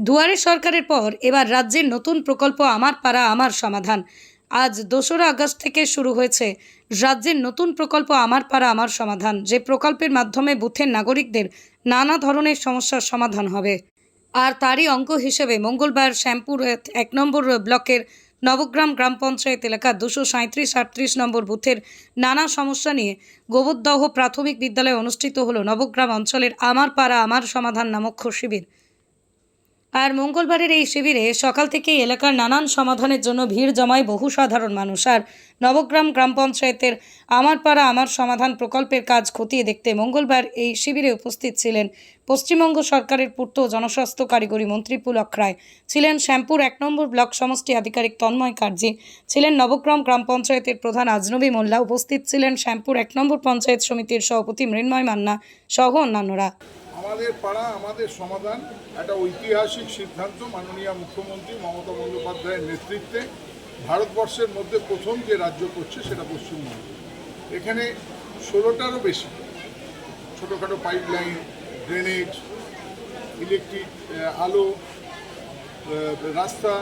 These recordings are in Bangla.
দুয়ারে সরকারের পর এবার রাজ্যের নতুন প্রকল্প আমার পাড়া, আমার সমাধান। আজ দোসরা আগস্ট থেকে শুরু হয়েছে রাজ্যের নতুন প্রকল্প আমার পাড়া, আমার সমাধান। যে প্রকল্পের মাধ্যমে বুথের নাগরিকদের নানা ধরনের সমস্যার সমাধান হবে। আর তারই অঙ্ক হিসেবে মঙ্গলবার শ্যামপুর এক নম্বর ব্লকের নবগ্রাম গ্রাম পঞ্চায়েত এলাকা দুশো সাঁত্রিশ আটত্রিশ নম্বর বুথের নানা সমস্যা নিয়ে গোবরদহ প্রাথমিক বিদ্যালয়ে অনুষ্ঠিত হলো নবগ্রাম অঞ্চলের আমার পাড়া, আমার সমাধান নামক শিবির। আর মঙ্গলবারের এই শিবিরে সকাল থেকেই এলাকার নানান সমাধানের জন্য ভিড় জমায় বহু সাধারণ মানুষ। আর নবগ্রাম গ্রাম পঞ্চায়েতের আমার পাড়া আমার সমাধান প্রকল্পের কাজ খতিয়ে দেখতে মঙ্গলবার এই শিবিরে উপস্থিত ছিলেন পশ্চিমবঙ্গ সরকারের পূর্ত জনস্বাস্থ্য কারিগরি মন্ত্রী পুলক রায়, ছিলেন শ্যামপুর এক নম্বর ব্লক সমষ্টি আধিকারিক তন্ময় কার্জি, ছিলেন নবগ্রাম গ্রাম পঞ্চায়েতের প্রধান আজনবী মোল্লা, উপস্থিত ছিলেন শ্যামপুর এক নম্বর পঞ্চায়েত সমিতির সভাপতি মৃন্ময় মান্না সহ অন্যান্যরা। আমাদের পাড়া, আমাদের সমাধান একটা ঐতিহাসিক সিদ্ধান্ত মাননীয় মুখ্যমন্ত্রী মমতা বন্দ্যোপাধ্যায়ের নেতৃত্বে ভারতবর্ষের মধ্যে প্রথম যে রাজ্য করছে সেটা পশ্চিমবঙ্গ। এখানে ষোলোটারও বেশি, ছোটোখাটো পাইপলাইন ড্রেনেজ ইলেকট্রিক আলো রাস্তা,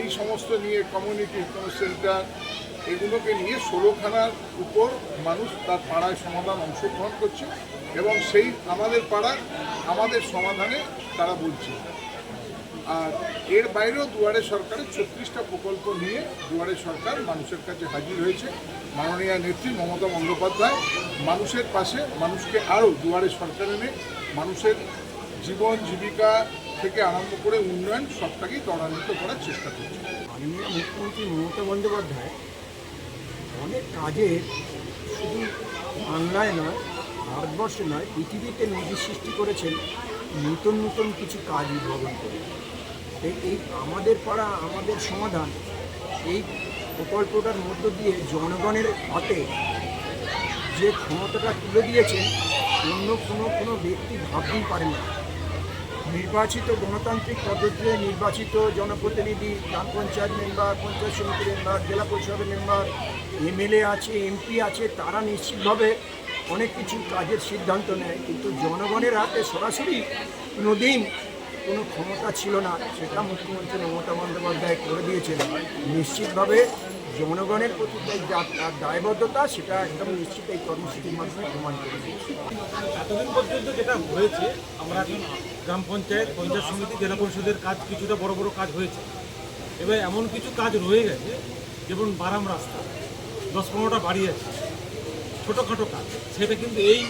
এই সমস্ত নিয়ে কমিউনিটি সেন্টার এগুলোকে নিয়ে ষোলোখানার উপর মানুষ তার পাড়ায় সমাধান অংশগ্রহণ করছে এবং সেই আমাদের পাড়ার আমাদের সমাধানে তারা বলছে। আর এর বাইরেও দুয়ারে সরকারের ছত্রিশটা প্রকল্প নিয়ে দুয়ারে সরকার মানুষের কাছে হাজির হয়েছে। মাননীয় নেত্রী মমতা বন্দ্যোপাধ্যায়, মানুষের পাশে মানুষকে আরও দুয়ারে সরকার এনে মানুষের জীবন জীবিকা থেকে আরম্ভ করে উন্নয়ন সবটাকেই ত্বরান্বিত করার চেষ্টা করছে। মাননীয় মুখ্যমন্ত্রী মমতা বন্দ্যোপাধ্যায় অনেক কাজে শুধু বাংলায় নয়, ভারতবর্ষে নয়, পৃথিবীতে নজির সৃষ্টি করেছেন নতুন নতুন কিছু কাজ উদ্ভাবন করে। এই আমাদের পাড়া, আমাদের সমাধান এই প্রকল্পটার মধ্য দিয়ে জনগণের হাতে যে ক্ষমতাটা তুলে দিয়েছেন, অন্য কোনো কোনো ব্যক্তি ভাবতেই পারে না। নির্বাচিত গণতান্ত্রিক পদ্ধতিতে নির্বাচিত জনপ্রতিনিধি, গ্রাম পঞ্চায়েত মেম্বার, পঞ্চায়েত সমিতি মেম্বার, জেলা পরিষদের মেম্বার, এমএলএ আছে, এমপি আছে, তারা নিশ্চিতভাবে অনেক কিছু কাজের সিদ্ধান্ত নেয়। কিন্তু জনগণের হাতে সরাসরি কোনোদিন কোনো ক্ষমতা ছিল না, সেটা মুখ্যমন্ত্রী মমতা বন্দ্যোপাধ্যায় করে দিয়েছেন। নিশ্চিতভাবে জনগণের প্রতি দায়বদ্ধতা, সেটা একদম নিশ্চিত এই কর্মসূচির মাধ্যমে প্রমাণ করে দিয়েছে। এতদিন পর্যন্ত যেটা হয়েছে, আমরা গ্রাম পঞ্চায়েত পঞ্চায়েত সমিতি, জেলা পরিষদের কাজ কিছুটা বড় বড় কাজ হয়েছে। এবার এমন কিছু কাজ রয়ে গেছে, যেমন বারাম রাস্তা, দশ পনেরোটা বাড়ি আছে, ছোটোখাটো কাজ, সেটা কিন্তু এই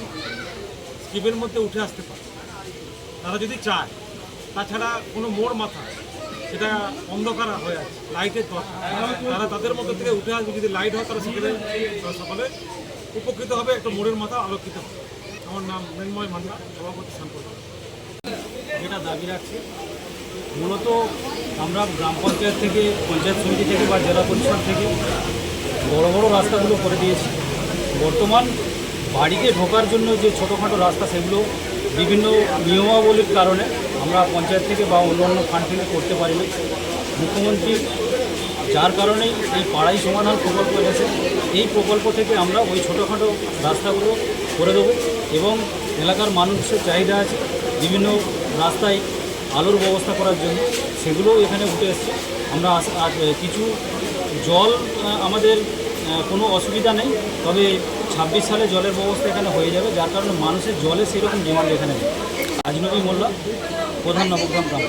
স্কিমের মধ্যে উঠে আসতে পারে। তারা যদি চায় তাছাড়া কোনো মোড় মাথা সেটা অন্ধকার হয়ে আছে, লাইটের দরকার। তারা তাদের মধ্যে থেকে উঠে আসবে, যদি লাইট হয় তারা সেখানে সকালে উপকৃত হবে, একটা মোড়ের মাথা আলোকিত হবে। আমার নাম মৃন্ময় মান্না, সভাপতি শ্যামপুর যেটা দাবি রাখছি, মূলত আমরা গ্রাম পঞ্চায়েত থেকে, পঞ্চায়েত সমিতি থেকে বা জেলা পরিষদ থেকে বড় বড় রাস্তাগুলো করে দিয়েছি। বর্তমান বাড়িতে ঢোকার জন্য যে ছোটোখাটো রাস্তা, সেগুলো বিভিন্ন নিয়মাবলীর কারণে আমরা পঞ্চায়েত থেকে বা অন্য অন্য ফান্ড থেকে করতে পারি না মুখ্যমন্ত্রী যার কারণেই এই পাড়াই সমাধান প্রকল্প এনেছে, এই প্রকল্প থেকে আমরা ওই ছোটোখাটো রাস্তাগুলো করে দেবো এবং এলাকার মানুষের চাহিদা আছে, বিভিন্ন রাস্তায় আলোর ব্যবস্থা করার জন্য সেগুলোও এখানে উঠে এসছে। আমরা কিছু জল আমাদের কোনো অসুবিধা নেই, তবে ছাব্বিশ সালে জলের ব্যবস্থা এখানে হয়ে যাবে, যার কারণে মানুষের জলে সেরকম ডিমান্ড এখানে নেই। আজনবী মোল্লা প্রধান নবগ্রাম গ্রাম।